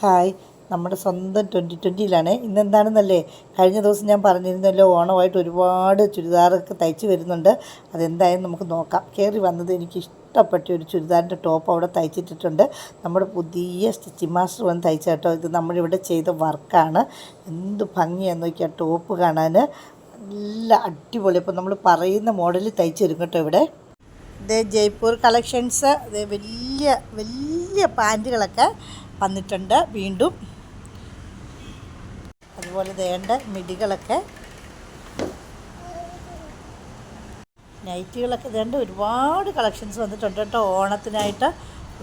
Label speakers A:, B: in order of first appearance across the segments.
A: Hi. നമ്മുടെ സ്വന്തം twenty ട്വന്റിയിലാണ് ഇന്നെന്താണെന്നല്ലേ? കഴിഞ്ഞ ദിവസം ഞാൻ പറഞ്ഞിരുന്നല്ലോ ഓണമായിട്ട് ഒരുപാട് ചുരിദാറൊക്കെ തയ്ച്ച് വരുന്നുണ്ട്. അതെന്തായാലും നമുക്ക് നോക്കാം. കയറി വന്നത് എനിക്ക് ഇഷ്ടപ്പെട്ട ഒരു ചുരിദാറിന്റെ ടോപ്പ് അവിടെ തയ്ച്ചിട്ടിട്ടുണ്ട്. നമ്മുടെ പുതിയ സ്റ്റിച്ചിങ് മാസ്റ്റർ വന്ന് തയ്ച്ച കേട്ടോ. ഇത് നമ്മളിവിടെ ചെയ്ത വർക്കാണ്. എന്ത് ഭംഗിയാന്ന് നോക്കിയാൽ ടോപ്പ് കാണാൻ നല്ല അടിപൊളി. അപ്പോൾ നമ്മൾ പറയുന്ന മോഡലിൽ തയ്ച്ച് തരും കേട്ടോ ഇവിടെ. ഇത് ജയ്പൂർ കളക്ഷൻസ്. വലിയ വലിയ പാന്റുകളൊക്കെ. വന്നിട്ടുണ്ട്. വീണ്ടും അതുപോലെ വേണ്ട മിടികളൊക്കെ. നൈറ്റികളൊക്കെ വേണ്ട ഒരുപാട് കളക്ഷൻസ് വന്നിട്ടുണ്ട് കേട്ടോ. ഓണത്തിനായിട്ട്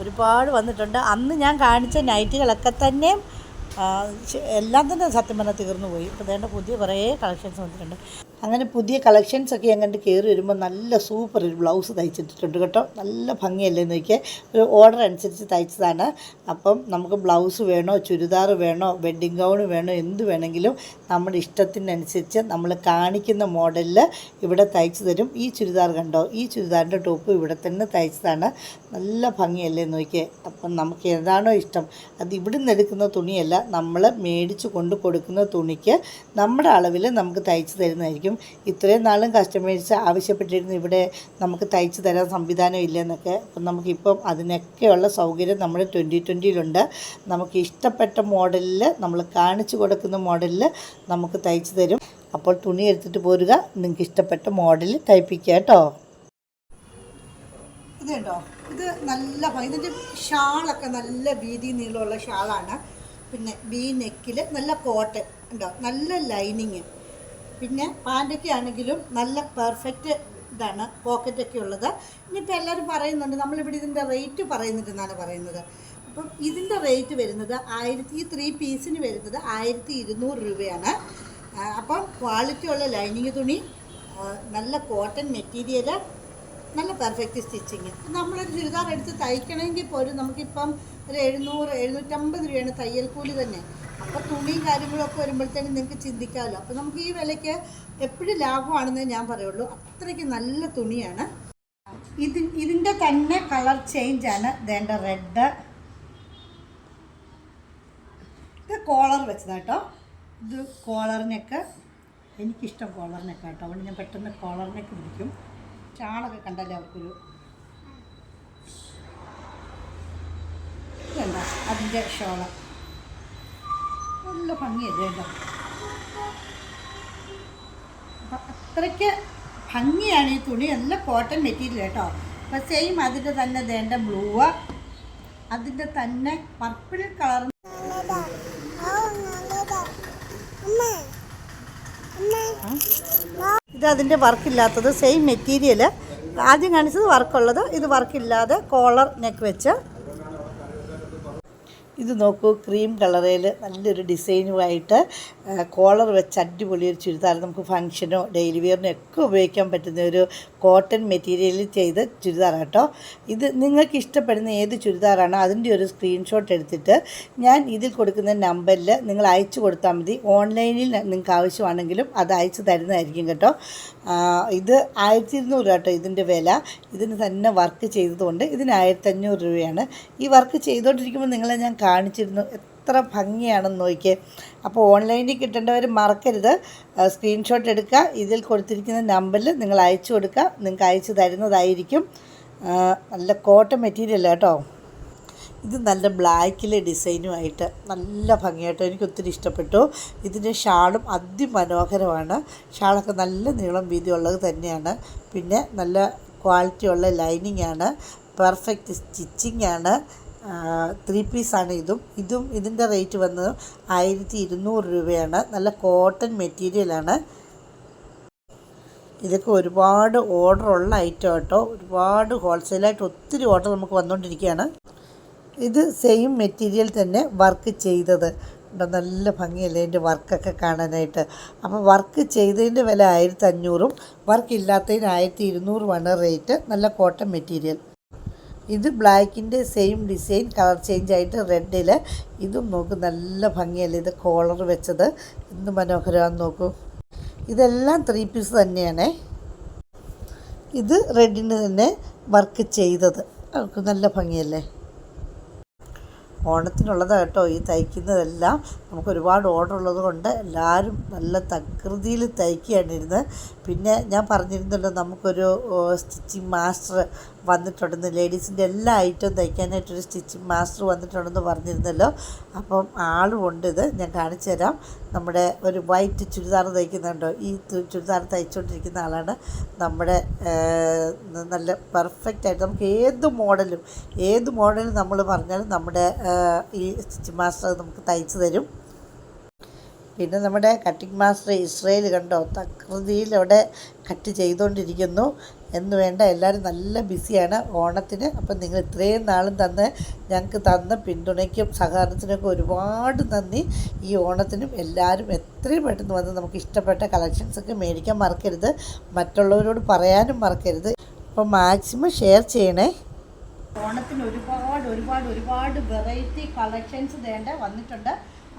A: ഒരുപാട് വന്നിട്ടുണ്ട്. അന്ന് ഞാൻ കാണിച്ച നൈറ്റികളൊക്കെ തന്നെ എല്ലാം തന്നെ സത്യം പറഞ്ഞാൽ തീർന്നു പോയി ഇപ്പോൾ വേണ്ട പുതിയ കുറേ കളക്ഷൻസ് വന്നിട്ടുണ്ട്. അങ്ങനെ പുതിയ കളക്ഷൻസ് ഒക്കെ അങ്ങോട്ട് കയറി വരുമ്പോൾ നല്ല സൂപ്പർ ഒരു ബ്ലൗസ് തയ്ച്ചിട്ടിട്ടുണ്ട് കേട്ടോ. നല്ല ഭംഗിയല്ലേ നോക്കിയേ? ഒരു ഓർഡർ അനുസരിച്ച് തയ്ച്ചതാണ്. അപ്പം നമുക്ക് ബ്ലൗസ് വേണോ ചുരിദാർ വേണോ വെഡ്ഡിങ് ഗൗൺ വേണോ എന്ത് വേണമെങ്കിലും നമ്മുടെ ഇഷ്ടത്തിനനുസരിച്ച് നമ്മൾ കാണിക്കുന്ന മോഡലിൽ ഇവിടെ തയ്ച്ചു തരും. ഈ ചുരിദാർ കണ്ടോ? ഈ ചുരിദാറിന്റെ ടോപ്പ് ഇവിടെ തന്നെ തയ്ച്ചതാണ്. നല്ല ഭംഗിയല്ലേ നോക്കിയേ? അപ്പം നമുക്ക് ഏതാണോ ഇഷ്ടം. അത് ഇവിടുന്ന് എടുക്കുന്ന തുണിയല്ല. നമ്മൾ മേടിച്ച് കൊണ്ട് കൊടുക്കുന്ന തുണിക്ക് നമ്മുടെ അളവിൽ നമുക്ക് തയ്ച്ചു തരുന്നതായിരിക്കും. ഇത്രയും നാളും കസ്റ്റമേഴ്സ് ആവശ്യപ്പെട്ടിരുന്നു. ഇവിടെ നമുക്ക് തയ്ച്ചു തരാൻ സംവിധാനം ഇല്ലെന്നൊക്കെ. അപ്പം നമുക്കിപ്പം അതിനൊക്കെയുള്ള സൗകര്യം നമ്മൾ ട്വന്റി ട്വന്റിയിലുണ്ട് നമുക്ക് ഇഷ്ടപ്പെട്ട മോഡലിൽ നമ്മൾ കാണിച്ചു കൊടുക്കുന്ന മോഡലിൽ നമുക്ക് തയ്ച്ചു തരും. അപ്പോൾ തുണി എടുത്തിട്ട് പോരുക. നിങ്ങൾക്ക് ഇഷ്ടപ്പെട്ട മോഡലിൽ തയ്പ്പിക്കുക കേട്ടോ. ഇത് കണ്ടോ? ഇത് നല്ല ഇതിന്റെ ഷാളൊക്കെ നല്ല വീതി നീളമുള്ള ഷാളാണ്. പിന്നെ ബി നെക്കിൽ നല്ല കോട്ടൺ ഉണ്ടോ? നല്ല ലൈനിങ് പിന്നെ പാന്റൊക്കെ ആണെങ്കിലും നല്ല പെർഫെക്റ്റ് ഇതാണ് പോക്കറ്റൊക്കെ ഉള്ളത് ഇനിയിപ്പോൾ എല്ലാവരും പറയുന്നുണ്ട് നമ്മളിവിടെ ഇതിന്റെ റേറ്റ് പറയുന്നുണ്ടെന്നാണ് പറയുന്നത്. അപ്പം ഇതിന്റെ റേറ്റ് വരുന്നത് ആയിരത്തി ഈ ത്രീ പീസിന് വരുന്നത് ആയിരത്തി ഇരുന്നൂറ് രൂപയാണ് അപ്പം ക്വാളിറ്റി ഉള്ള ലൈനിങ് തുണി നല്ല കോട്ടൺ മെറ്റീരിയൽ നല്ല പെർഫെക്റ്റ് സ്റ്റിച്ചിങ് നമ്മളൊരു ചുരിദാർ എടുത്ത് തയ്ക്കണമെങ്കിൽ പോലും നമുക്കിപ്പം ഒരു എഴുന്നൂറ് എഴുന്നൂറ്റമ്പത് രൂപയാണ് തയ്യൽ കൂലി തന്നെ. അപ്പോൾ തുണിയും കാര്യങ്ങളൊക്കെ വരുമ്പോഴത്തേനും നിങ്ങൾക്ക് ചിന്തിക്കാമല്ലോ. അപ്പോൾ നമുക്ക് ഈ വിലയ്ക്ക് എപ്പോഴും ലാഭമാണെന്നേ ഞാൻ പറയുള്ളൂ. അത്രയ്ക്ക് നല്ല തുണിയാണ്. ഇത് ഇതിന്റെ തന്നെ കളർ ചേഞ്ച് ആണ്. വേണ്ട റെഡ് ഇത് കോളർ വെച്ചതാട്ടോ ഇത് കോളറിനൊക്കെ എനിക്കിഷ്ടം കോളറിനൊക്കെ കേട്ടോ. അതുകൊണ്ട് ഞാൻ പെട്ടെന്ന് കോളറിനൊക്കെ പിടിക്കും ചാളൊക്കെ കണ്ടല്ലേ അവർക്കൊരു ഇതല്ല അതിന്റെ ഷോള. നല്ല ഭംഗിയല്ലേ കേട്ടോ അപ്പം അത്രയ്ക്ക് ഭംഗിയാണ് ഈ തുണി. നല്ല കോട്ടൺ മെറ്റീരിയൽ കേട്ടോ. അപ്പം സെയിം അതിന്റെ തന്നെ വേണ്ട ബ്ലൂവ്. അതിന്റെ തന്നെ പർപ്പിൾ കളർ ഇത് അതിന്റെ വർക്കില്ലാത്തത് സെയിം മെറ്റീരിയൽ ആദ്യം കാണിച്ചത് വർക്കുള്ളത് ഇത് വർക്കില്ലാതെ കോളർ നെക്ക് വെച്ച് ഇത് നോക്കൂ ക്രീം കളറിൽ നല്ലൊരു ഡിസൈനുമായിട്ട് കോളർ വെച്ച് അടിപൊളി ഒരു ചുരിദാർ നമുക്ക് ഫങ്ഷനോ ഡെയിലി വെയറിനോ ഒക്കെ ഉപയോഗിക്കാൻ പറ്റുന്ന ഒരു കോട്ടൺ മെറ്റീരിയലിൽ ചെയ്ത ചുരിദാർ കേട്ടോ. ഇത് നിങ്ങൾക്ക് ഇഷ്ടപ്പെടുന്ന ഏത് ചുരിദാറാണോ അതിന്റെ ഒരു സ്ക്രീൻഷോട്ട് എടുത്തിട്ട് ഞാൻ ഇതിൽ കൊടുക്കുന്ന നമ്പറിൽ നിങ്ങൾ അയച്ചു കൊടുത്താൽ മതി. ഓൺലൈനിൽ നിങ്ങൾക്ക് ആവശ്യമാണെങ്കിലും അത് അയച്ചു തരുന്നതായിരിക്കും കേട്ടോ. ഇത് ആയിരത്തി ഇരുന്നൂറ് കേട്ടോ ഇതിന്റെ വില. ഇതിന് തന്നെ വർക്ക് ചെയ്തതുകൊണ്ട് ഇതിന് ആയിരത്തഞ്ഞൂറ് രൂപയാണ്. ഈ വർക്ക് ചെയ്തുകൊണ്ടിരിക്കുമ്പോൾ നിങ്ങളെ ഞാൻ കാണിച്ചിരുന്നു. എത്ര ഭംഗിയാണെന്ന് നോക്കിയേ. അപ്പോൾ ഓൺലൈനിൽ കിട്ടേണ്ടവർ മറക്കരുത്. സ്ക്രീൻഷോട്ട് എടുക്കുക. ഇതിൽ കൊടുത്തിരിക്കുന്ന നമ്പറിൽ നിങ്ങൾ അയച്ചു കൊടുക്കുക. നിങ്ങൾക്ക് അയച്ചു തരുന്നതായിരിക്കും. നല്ല കോട്ടൺ മെറ്റീരിയൽ കേട്ടോ? ഇത് നല്ല ബ്ലാക്കിലെ ഡിസൈനുമായിട്ട് നല്ല ഭംഗിയായിട്ട് എനിക്ക് ഒത്തിരി ഇഷ്ടപ്പെട്ടു. ഇതിന്റെ ഷാളും അതിമനോഹരമാണ്. ഷാളൊക്കെ നല്ല നീളം വീതി ഉള്ളത് തന്നെയാണ്. പിന്നെ നല്ല ക്വാളിറ്റി ഉള്ള ലൈനിങ് ആണ് പെർഫെക്റ്റ് സ്റ്റിച്ചിങ് ആണ് ത്രീ പീസാണ് ഇതും. ഇതും ഇതിന്റെ റേറ്റ് വന്നത് ആയിരത്തി ഇരുന്നൂറ് രൂപയാണ്. നല്ല കോട്ടൺ മെറ്റീരിയലാണ് ഇതൊക്കെ ഒരുപാട് ഓർഡർ ഉള്ള ഐറ്റം കേട്ടോ ഒരുപാട് ഹോൾസെയിലായിട്ട് ഒത്തിരി ഓർഡർ നമുക്ക് വന്നുകൊണ്ടിരിക്കുകയാണ് ഇത് സെയിം മെറ്റീരിയൽ തന്നെ വർക്ക് ചെയ്തത്. നല്ല ഭംഗിയല്ലേ അതിന്റെ വർക്കൊക്കെ കാണാനായിട്ട്. അപ്പോൾ വർക്ക് ചെയ്തതിന്റെ വില ആയിരത്തി അഞ്ഞൂറും വർക്ക് ഇല്ലാത്തതിന് ആയിരത്തി ഇരുന്നൂറുമാണ് റേറ്റ് നല്ല കോട്ടൺ മെറ്റീരിയൽ ഇത് ബ്ലാക്കിന്റെ സെയിം ഡിസൈൻ കളർ ചേഞ്ച് ആയിട്ട് റെഡിൽ. ഇതും നോക്ക് നല്ല ഭംഗിയല്ലേ ഇത് കോളർ വെച്ചത്. എന്ത് മനോഹരമാണെന്ന് നോക്കൂ. ഇതെല്ലാം ത്രീ പീസ് തന്നെയാണേ. ഇത് റെഡിന് തന്നെ വർക്ക് ചെയ്തത്. അവർക്ക് നല്ല ഭംഗിയല്ലേ? ഓണത്തിനുള്ളതാണ് കേട്ടോ ഈ തയ്ക്കുന്നതെല്ലാം. നമുക്ക് ഒരുപാട് ഓർഡർ ഉള്ളത് കൊണ്ട് എല്ലാവരും നല്ല തകൃതിയിൽ തയ്ക്കുകയാണ് പിന്നെ ഞാൻ പറഞ്ഞിരുന്നല്ലോ നമുക്കൊരു സ്റ്റിച്ചിങ് മാസ്റ്റർ വന്നിട്ടുണ്ടെന്ന്. ലേഡീസിന്റെ എല്ലാ ഐറ്റവും തയ്ക്കാനായിട്ടൊരു സ്റ്റിച്ചിങ് മാസ്റ്റർ വന്നിട്ടുണ്ടെന്ന് പറഞ്ഞിരുന്നല്ലോ. അപ്പം ആളും ഉണ്ട് ഇത്. ഞാൻ കാണിച്ചു തരാം. നമ്മുടെ ഒരു വൈറ്റ് ചുരിദാർ തയ്ക്കുന്നുണ്ടോ? ഈ ചുരിദാർ തയ്ച്ചുകൊണ്ടിരിക്കുന്ന ആളാണ്. നമ്മുടെ നല്ല പെർഫെക്റ്റ് ആയിട്ട് നമുക്ക് ഏത് മോഡലും ഏത് മോഡലും നമ്മൾ പറഞ്ഞാലും നമ്മുടെ ഈ സ്റ്റിച്ച് മാസ്റ്റർ നമുക്ക് തയ്ച്ചു തരും. പിന്നെ നമ്മുടെ കട്ടിംഗ് മാസ്റ്റർ ഇസ്രയേൽ കണ്ടോ തകൃതിയിൽ അവിടെ കട്ട് ചെയ്തുകൊണ്ടിരിക്കുന്നു എന്ന് വേണ്ട എല്ലാവരും നല്ല ബിസിയാണ് ഓണത്തിന്. അപ്പം നിങ്ങൾ ഇത്രയും നാളും തന്ന് ഞങ്ങൾക്ക് തന്ന പിന്തുണയ്ക്കും സഹകരണത്തിനൊക്കെ ഒരുപാട് നന്ദി. ഈ ഓണത്തിനും എല്ലാവരും എത്രയും പെട്ടെന്ന് വന്ന് നമുക്ക് ഇഷ്ടപ്പെട്ട കളക്ഷൻസൊക്കെ മേടിക്കാൻ മറക്കരുത്. മറ്റുള്ളവരോട് പറയാനും മറക്കരുത്. അപ്പോൾ മാക്സിമം ഷെയർ ചെയ്യണേ. ഓണത്തിന് ഒരുപാട് ഒരുപാട് ഒരുപാട് വെറൈറ്റി കളക്ഷൻസ് വേണ്ട വന്നിട്ടുണ്ട്.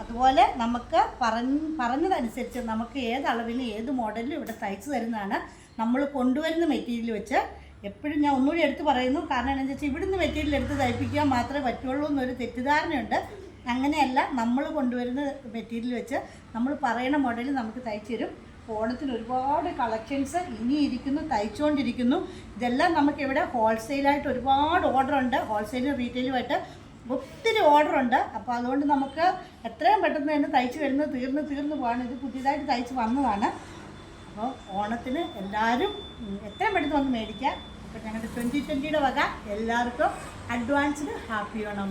A: അതുപോലെ നമുക്ക് പറഞ്ഞ് പറഞ്ഞതനുസരിച്ച് നമുക്ക് ഏത് അളവിന് ഏത് മോഡലിലും ഇവിടെ തയ്ച്ചു തരുന്നതാണ് നമ്മൾ കൊണ്ടുവരുന്ന മെറ്റീരിയൽ വെച്ച്. എപ്പോഴും ഞാൻ ഒന്നുകൂടി എടുത്ത് പറയുന്നു. കാരണം എന്താണെന്ന് വെച്ചാൽ ഇവിടുന്ന് മെറ്റീരിയൽ എടുത്ത് തയ്പ്പിക്കാൻ മാത്രമേ പറ്റുള്ളൂ എന്നൊരു തെറ്റിദ്ധാരണയുണ്ട്. അങ്ങനെയല്ല നമ്മൾ കൊണ്ടുവരുന്ന മെറ്റീരിയൽ വെച്ച് നമ്മൾ പറയുന്ന മോഡലിൽ നമുക്ക് തയ്ച്ചു തരും. ഓണത്തിന് ഒരുപാട് കളക്ഷൻസ് ഇനി ഇരിക്കുന്നു തയ്ച്ചുകൊണ്ടിരിക്കുന്നു. ഇതെല്ലാം നമുക്കിവിടെ ഹോൾസെയിലായിട്ട് ഒരുപാട് ഓർഡർ ഉണ്ട് ഹോൾസെയിലും റീറ്റെയിലുമായിട്ട് ഒത്തിരി ഓർഡർ ഉണ്ട് അപ്പോൾ അതുകൊണ്ട് നമുക്ക് എത്രയും പെട്ടെന്ന് തന്നെ തയ്ച്ച് വരുന്നത് തീർന്ന് തീർന്ന് പോകാണ് ഇത് പുതിയതായിട്ട് തയ്ച്ച് വന്നതാണ്. അപ്പോൾ ഓണത്തിന് എല്ലാവരും എത്രയും പെട്ടെന്ന് വന്ന് മേടിക്കാം. അപ്പോൾ ഞങ്ങളുടെ ട്വന്റി ട്വന്റിയുടെ വക എല്ലാവർക്കും അഡ്വാൻസ്ഡ് ഹാപ്പി ഓണം.